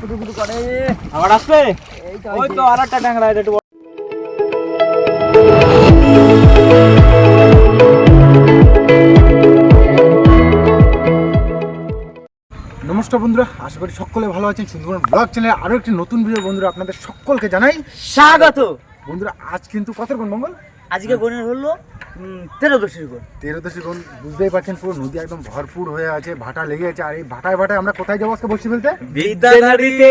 কুটু কুটু করে। আবার আসবে? ওই তো আর একটা ট্যাংরা এটা একটু নমস্কার বন্ধুরা আশা করি সকলে ভালো আছেন। সুন্দরবন ব্লগ চ্যানেলে আরও একটি নতুন ভিডিও বন্ধুরা আপনাদের সকলকে জানাই স্বাগত। বন্ধুরা আজ কিন্তু কত কোন মঙ্গল? আজকে গণের হলো তেরোদশীর গণ। তেরোদশী কোন বুঝতেই পারছেন পুরো নদী একদম ভরপুর হয়ে আছে ভাটা লেগে আছে আর এই ভাটায় ভাটায় আমরা কোথায় যাব আজকে বসছি ফেলতে বিদ্যাধারীতে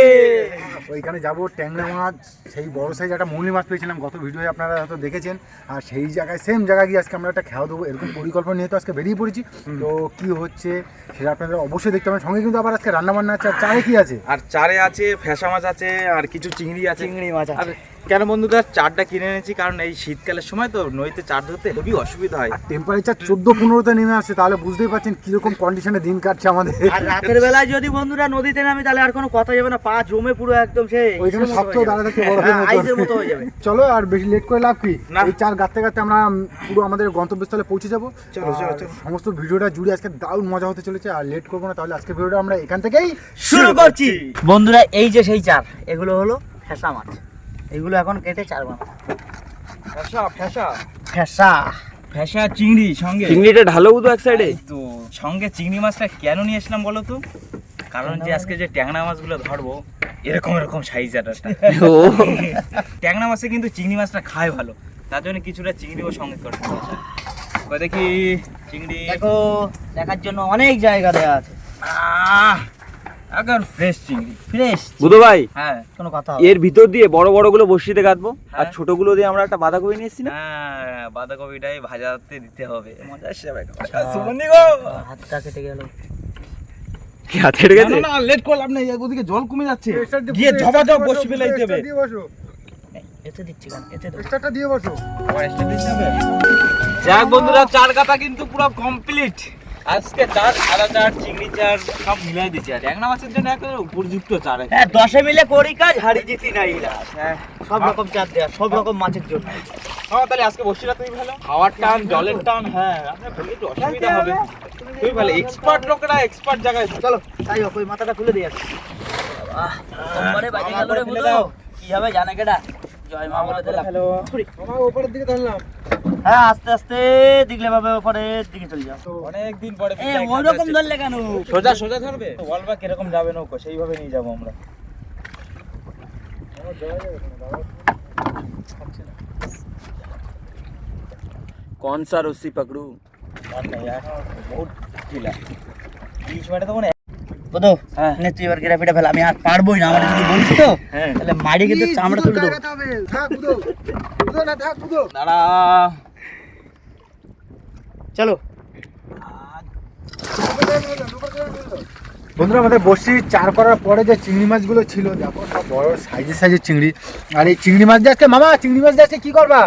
ওইখানে যাব ট্যাংরা মাছ সেই বড় সাইজ একটা মৌলি মাছ পেয়েছিলাম গত ভিডিওয়ে আপনারা হয়তো দেখেছেন। আর সেই জায়গায় সেম জায়গায় গিয়ে আজকে আমরা একটা খাওয়া দেবো এরকম পরিকল্পনা নিয়ে তো আজকে বেরিয়ে পড়েছি। তো কি হচ্ছে সেটা আপনারা অবশ্যই দেখতে পাবেন সঙ্গে কিন্তু আবার আজকে রান্না বান্না আছে আর চারে কি আছে? আর চারে আছে ফ্যাসা মাছ আছে আর কিছু চিংড়ি আছে। চিংড়ি মাছ আর আছে কেন বন্ধুরা চারটা কিনে এনেছি কারণ এই শীতকালের সময় তো নদীতে চার ধরতে হেবি অসুবিধা হয়। টেম্পারেচার চোদ্দ পনেরোতে নেমে আসে তাহলে বুঝতেই পারছেন কীরকম কন্ডিশনে দিন কাটছে আমাদের। আর রাতের বেলায় যদি বন্ধুরা নদীতে নামি তাহলে আর কোনো কথা যাবে না পা জমে পুরো একদম সেই ওইখানে সপ্তাহ দাঁড়া থাকতে বড় হ্যাঁ, আইসের মতো হয়ে যাবে। চলো আর বেশি লেট করে লাভ কি? এই চার গাতে গাতে আমরা পুরো আমাদের গন্তব্যস্থলে পৌঁছে যাব। চলো, চলো, সমস্ত ভিডিওটা জুড়ে আজকে দারুণ মজা হতে চলেছে আর লেট করব না তাহলে আজকে ভিডিওটা আমরা এখান থেকেই শুরু করছি। বন্ধুরা এই যে সেই চার এগুলো হলো ফেসা মাছ। এগুলো এখন কেটে চার বানা ফ্যাসা ফ্যাসা। ফেসা ফ্যাসা চিংড়ি সঙ্গে। চিংড়িটা ঢালো তো এক সাইডে তো সঙ্গে চিংড়ি মাছটা কেন নিয়ে এসলাম বলো তো? কারণ যে আজকে যে ট্যাংরা মাছগুলো ধরবো এরকম এরকম সাইজ একটা। ও। ট্যাংরা মাছে কিন্তু চিংড়ি মাছটা খায় ভালো। তার জন্য কিছুটা চিংড়িও সঙ্গে করে দিয়েছে। দেখি চিংড়ি। দেখো দেখার জন্য অনেক জায়গা দেওয়া আছে। আহ! একদম ফ্রেশ চিংড়ি। ফ্রেশ বুধো ভাই হ্যাঁ কোনো কথা এর ভিতর দিয়ে বড় বড়গুলো বসিতে কাটবো। আর হ্যাঁ। ছোটগুলো দিয়ে আমরা একটা বাঁধাকপি নিয়ে এসেছি না? হ্যাঁ বাঁধাকপিটাই ভাজাতে দিতে হবে। মজা আসছে ভাই। আচ্ছা। সুগন্ধি গো। হাতটা কেটে গেল। কি হাত কেটে গেছে? না লেট করলাম না ওদিকে জল কমে যাচ্ছে। গিয়ে ঝপা ঝপ বসে ফেলাইতে হবে। এতে দিচ্ছি কেন? এতে দেবো। এক্সট্রাটা দিয়ে বসো। আবার extra দিতে হবে? যাক বন্ধুরা চার কাটা কিন্তু পুরো কমপ্লিট আজকে চার সাদা চার চিংড়ি চার সব মিলাই দিচ্ছি আর ট্যাংরা মাছের জন্য একেবারে উপযুক্ত চার হ্যাঁ দশে মিলে করি কাজ হারি জিতি নাই হ্যাঁ। সব রকম চাপ দেওয়া সব রকম মাছের জন্য। হ্যাঁ তাহলে আজকে বসিরা তুই ভালো? খাওয়ার টান জলের টান হ্যাঁ। আপনার একটু অসুবিধা হবে। তুই ভালো এক্সপার্ট লোকেরা এক্সপার্ট জায়গায় চলো তাই হোক ওই মাথাটা খুলে দিয়ে আসি। বাবা, বাজে গেল রে। কি হবে জানে কেডা জয় মা বলে দিলাম। হ্যালো। আমার উপরের দিকে ধরলাম। হ্যাঁ আস্তে আস্তে দিগলে ভাবে পরের দিকে চলে যাও। অনেক দিন পরে এ ওই রকম ধরলে কেন? সোজা সোজা ধরবে? বলবা কীরকম যাবে নৌকো? সেইভাবে নিয়ে যাব আমরা। বহুত ঢিলা এই সময়টা হ্যাঁ। তুই এবার গেরা ফেটা আমি আর পারবোই না আমার যদি বলিস তো হ্যাঁ। তাহলে মারি কিন্তু চামড়া তুলে দেবো। দাঁড়া। চলো। বন্ধুরা আমাদের বসি চার করার পরে যে চিংড়ি মাছগুলো ছিল দেখো সব বড় সাইজের সাইজের চিংড়ি। আর এই চিংড়ি মাছ দিয়ে মামা চিংড়ি মাছ দিয়ে কি করবা?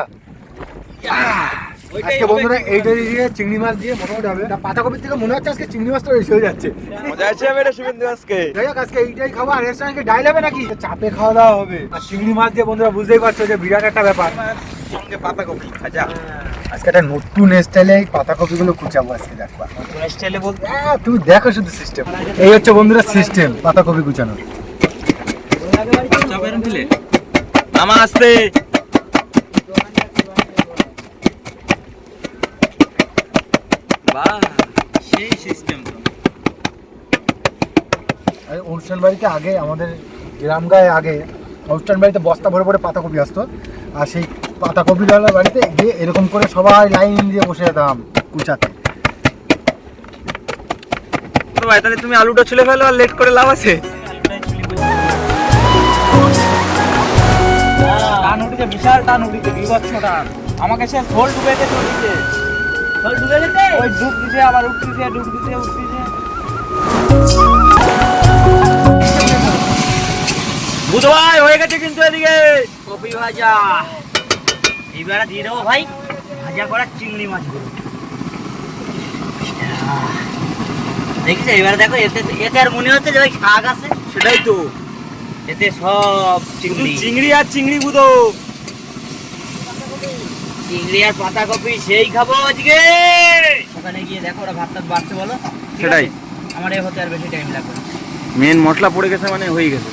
আজকে বন্ধুরা এইটা দিয়ে চিংড়ি মাছ দিয়ে মোটামুটি হবে। না পাতাকপির থেকে মনে হচ্ছে আজকে চিংড়ি মাছটা বেশি হয়ে যাচ্ছে। মজা আছে বেটা শুভেন্দু আজকে। যাই হোক আজকে এইটাই খাব। আর এর সঙ্গে ডাইল হবে নাকি? চাপে খাওয়া দাওয়া হবে। আর চিংড়ি মাছ দিয়ে বন্ধুরা বুঝতেই পারছ যে বিরাট একটা ব্যাপার। সঙ্গে পাতাকপি ভাজা আজকে একটা নতুন স্টাইলে এই পাতাকপিগুলো কুচাবো আজকে দেখবা স্টাইলে বলতে তুমি দেখো শুধু সিস্টেম এই হচ্ছে বন্ধুরা সিস্টেম পাতাকপি কুচানো। দিলে? বাহ সেই সিস্টেম অনুষ্ঠান বাড়িতে আগে আমাদের গ্রাম গায়ে আগে অনুষ্ঠান বাড়িতে বস্তা ভরে ভরে পাতাকপি আসতো। আর সেই পাতাকপিওয়ালা বাড়িতে গিয়ে এরকম করে সবাই লাইন দিয়ে বসে যেতাম কুচাতে। ভাই তাহলে তুমি আলুটা ছুলে ফেলো আর লেট করে লাভ আছে? টান উঠেছে বিশাল টান উঠেছে বিভৎস টান। আমাকে সে খোল ডুবে গেছে ডুবে গেছে? ওই ডুব দিছে আবার উঠতেছে ডুব দিছে উঠতেছে। বুধো ভাই হয়ে গেছে কিন্তু এদিকে। কপি ভাজা। এইবারে দিয়ে দেবো ভাই ভাজা করা চিংড়ি মাছগুলো। দেখিস এবারে দেখো এতে এতে আর মনে হচ্ছে যে ভাই শাক আছে। সেটাই তো। এতে সব চিংড়ি। চিংড়ি আর চিংড়ি বুধো। চিংড়ি আর পাতাকপি সেই খাব আজকে। ওখানে গিয়ে দেখো ওরা ভাত টাত বাড়তে বলো সেটাই। আমার এ হতে আর বেশি টাইম লাগবে। মেন মশলা পড়ে গেছে মানে হয়ে গেছে।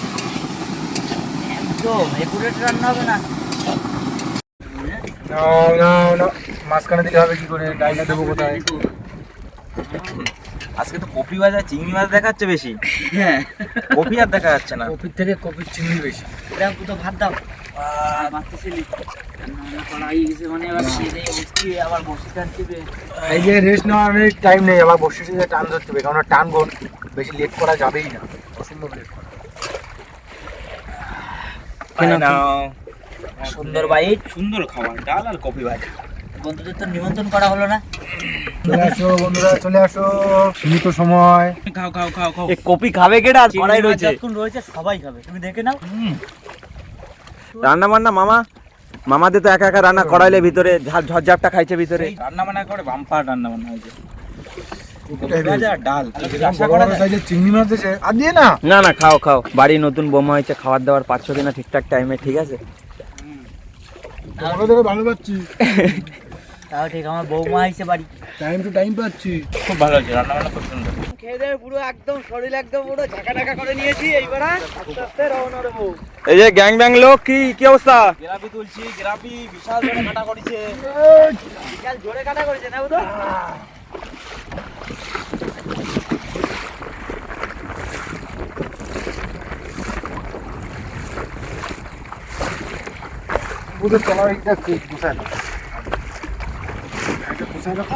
তো একুরেট রান্না হবে না। মাঝখানে দিলে হবে কি করে? ডাইনা দেবো কোথায়? আজকে তো কপি ভাজা চিংড়ি মাছ দেখাচ্ছে বেশি। হ্যাঁ। কপি আর দেখা যাচ্ছে না। কপির থেকে কপির চিংড়ি বেশি। এটা তো ভাত দাও। আর মানে এই যে রেস্ট নেওয়ার টাইম নেই আবার বসে টান ধরতে হবে কারণ টানবো বেশি লেট করা যাবেই না। অসম্ভব লেট করা। সুন্দর বাইট সুন্দর খাবার ডাল আর ভাজা বন্ধুদের তো নিমন্ত্রণ করা হলো না। চলে আসো বন্ধুরা চলে আসো। সীমিত সময়। খাও খাও খাও খাও। কপি খাবে কেডা? কড়াই রয়েছে। যতক্ষণ রয়েছে সবাই খাবে। তুমি দেখে নাও। রান্না বান্না মামা? মামাদের তো একা একা রান্না করাইলে ভিতরে ঝরঝাপটা খাইছে ভিতরে। রান্না বান্না করে বাম্পার রান্না বান্না হয়েছে দিয়েছে আর দিয়ে না। না না খাও খাও। বাড়ি নতুন বোমা হয়েছে খাবার দাবার পাচ্ছ কিনা ঠিকঠাক টাইমে ঠিক আছে? ভালো পাচ্ছি। তাও ঠিক আমার বৌমা আইছে বাড়ি। টাইম টু টাইম পাচ্ছি। খুব ভালো আছে রান্না বান্না খুব সুন্দর। খেয়ে দেয়ে পুরো একদম শরীর একদম পুরো ঝাঁকা ঢাকা করে নিয়েছি এইবার আস্তে আস্তে রওনা দেবো। এই যে গ্যাং ব্যাং লোক কি কি অবস্থা? গ্রাফি তুলছি গ্রাফি বিশাল জোরে কাটা করেছে। বিশাল জোরে কাটা করেছে না তো বুঝে তোমার এইটা দাও। এটা গুছায় রাখো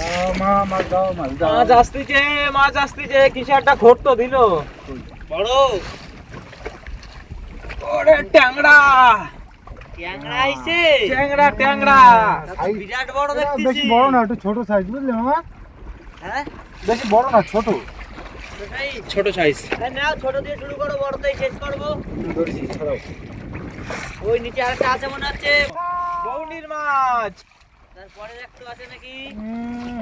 দাও, মা মাছ আসতেছে মাছ আসতেছে কিছু একটা খোট তো দিল? বড়। ওরে ট্যাংরা। বড় বেশি বড় না একটু ছোট সাইজ বুঝলে মামা? হ্যাঁ? বেশি বড় না ছোট। ছোট সাইজ নাও ছোট দিয়ে শুরু করো বড়টাই শেষ করব। ওই নিচে আরেকটা আছে মনে হচ্ছে। বৌনির মাছ। তারপরে একটু আছে নাকি?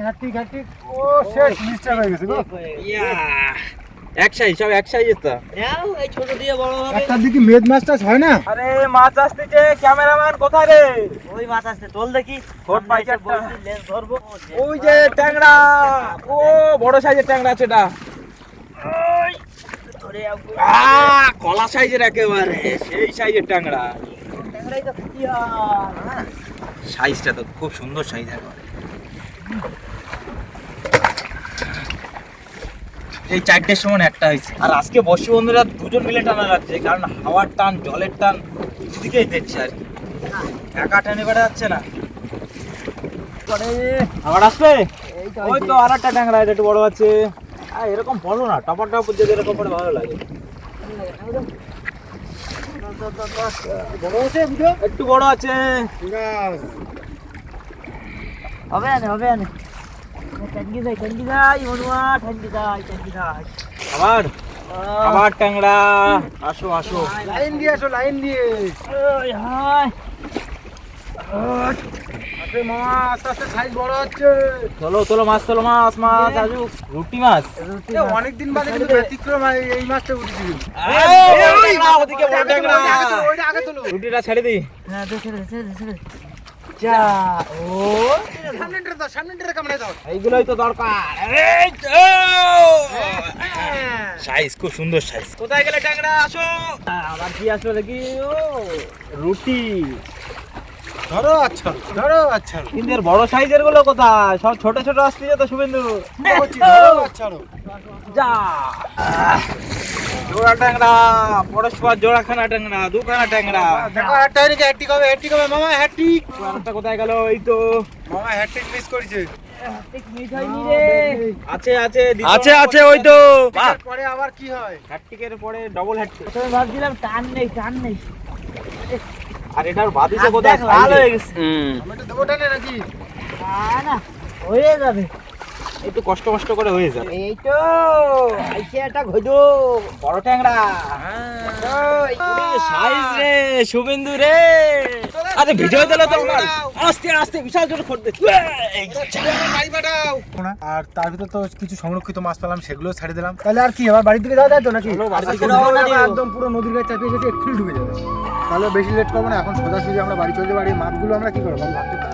হাঁটি হাঁটি ও শেষ মিস্টার হয়ে গেছে গো। ইয়া এক সাইজ সব এক সাইজের তো। এই ছোট দিয়ে বড় হবে। একটার দিকে মেদ মাছ টাছ হয় না? আরে মাছ আসতেছে ক্যামেরাম্যান কোথায় রে? ওই মাছ আসছে তোল দেখি। পাইছে ধরবো। ওই যে ট্যাংরা। ও বড় সাইজের ট্যাংরা আছে এটা। কলা সাইজের একেবারে সেই সাইজের ট্যাংরা। সাইজটা তো খুব সুন্দর সাইজ একেবারে এই চারটের সময় একটা হয়েছে। আর আজকে বর্ষি বন্ধুরা দুজন মিলে টানা যাচ্ছে কারণ হাওয়ার টান জলের টান দুদিকেই দেখছে আর কি। একা টানে বেড়া যাচ্ছে না। আবার আসবে? ওই তো আর একটা ট্যাংরা এটা একটু বড় আছে। আর এরকম বড় না টপার টপ যদি এরকম পরে ভালো লাগে। বড় আছে বুঝো একটু বড় আছে। হবে আনে হবে আনে। ট্যাঙ্কি যাই ট্যাঙ্কি যাই মনুয়া ট্যাঙ্কি যাই ট্যাঙ্কি যাই আবার আবার ট্যাংরা। আসো আসো। লাইন দিয়ে আসো লাইন দিয়ে। আস্তে সাইজ বড় হচ্ছে। চলো চলো মাছ চলো মাছ মাছ আজু রুটি মাছ। অনেকদিন বাদে কিন্তু ব্যতিক্রম এই- মাছটা তোলো রুটিটা ছেড়ে দি হ্যাঁ ছেড়ে ছেড়ে ছেড়ে যা ও। সামনেটা দাও সামনেটা কামড়ে দাও। এইগুলোই তো দরকার। এই সাইজ খুব সুন্দর সাইজ কোথায় গেলে ট্যাংরা আসো। আবার কি আসলো দেখি ও রুটি। ধরো আচ্ছা ধরো আচ্ছা। কিন্তু এর বড় সাইজেরগুলো কোথায়? সব ছোট ছোট আসছে তো শুভেন্দু। আচ্ছা যা। জোড়া ট্যাংরা পরস্পর জোড়াখানা ট্যাংরা দুখানা ট্যাংরা। দেখো হ্যাটটি কবে হ্যাটটি কবে? মামা হ্যাটটি আরেকটা কোথায় গেল? এই তো। মামা হ্যাটটি মিস করেছে। আছে আছে আছে আছে ওই তো। পরে আবার কি হয়? হ্যাটটিকের পরে ডবল প্রথমে ভাবছিলাম টান নেই টান নেই। আর এটার বাদিছে হাত কোথায় লাল হয়ে গেছে। হুম। আমি দেবো টানে নাকি? না না হয়ে যাবে। একটু কষ্ট কষ্ট করে হয়ে যাবে। এই তো আইছে একটা ঘুদু বড় ট্যাংরা। সাইজ রে শুভেন্দু রে। আরে দিলে তো আস্তে আস্তে বিশাল জোরে খড় না। আর তার ভিতর তো কিছু সংরক্ষিত মাছ পেলাম সেগুলো ছাড়ে দিলাম। তাহলে আর কি এবার বাড়ির দিকে যাওয়া যায় তো নাকি? যাবে। একদম পুরো নদীর গায়ে চাপিয়ে গেছে এক্ষুনি ডুবে যাবে। তাহলে বেশি লেট করব না এখন সোজাসুজি আমরা বাড়ি চলে যাব আর এই মাছগুলো আমরা কি করব?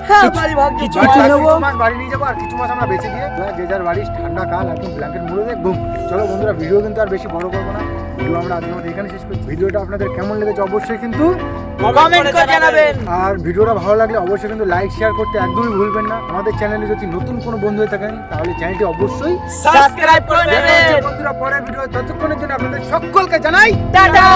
হ্যাঁ কিছু মাছ বাড়ি নিয়ে যাব আর কিছু মাছ আমরা বেঁচে দিয়ে যে যার বাড়ি ঠান্ডা কাল একদম ব্ল্যাঙ্কেট মুড়ে দেয় বুম চলো বন্ধুরা ভিডিও কিন্তু আর বেশি বড় করব না। ভিডিও আমরা আজকের মধ্যে এখানে শেষ করছি। ভিডিওটা আপনাদের কেমন লেগেছে অবশ্যই কিন্তু কমেন্ট করে জানাবেন। আর ভিডিওটা ভালো লাগলে অবশ্যই কিন্তু লাইক শেয়ার করতে একদমই ভুলবেন না। আমাদের চ্যানেলে যদি নতুন কোনো বন্ধু হয়ে থাকেন তাহলে চ্যানেলটি অবশ্যই সাবস্ক্রাইব করে নেবেন। বন্ধুরা পরের ভিডিও ততক্ষণের জন্য আপনাদের সকলকে জানাই টাটা!